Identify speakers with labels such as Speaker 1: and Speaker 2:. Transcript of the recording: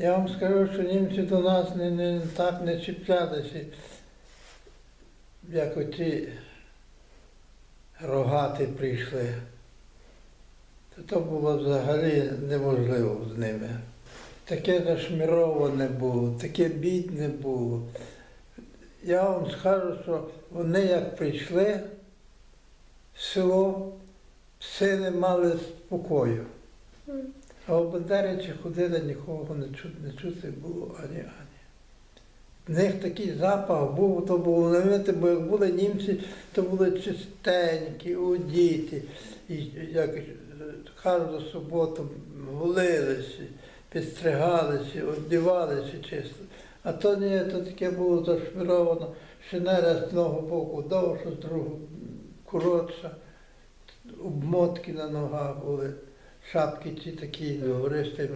Speaker 1: Я вам скажу, що німці до нас не, не, так не чіплялися, як оті рогати прийшли. То, то було взагалі неможливо з ними. Таке зашміроване було, таке бідне було. Я вам скажу, що вони як прийшли в село, все не мали спокою. А в Бандеричі ходили, нікого не чути, не чути було ані ані. В них такий запах був, то було навіть, бо як були німці, то були чистенькі, одіті. І як е, кожну суботу голилися, підстригалися, одівалися чисто. А то ні, то таке було зашміровано, шинеля з одного боку довша, з другого коротша, обмотки на ногах були, шапки ці такі, з тим.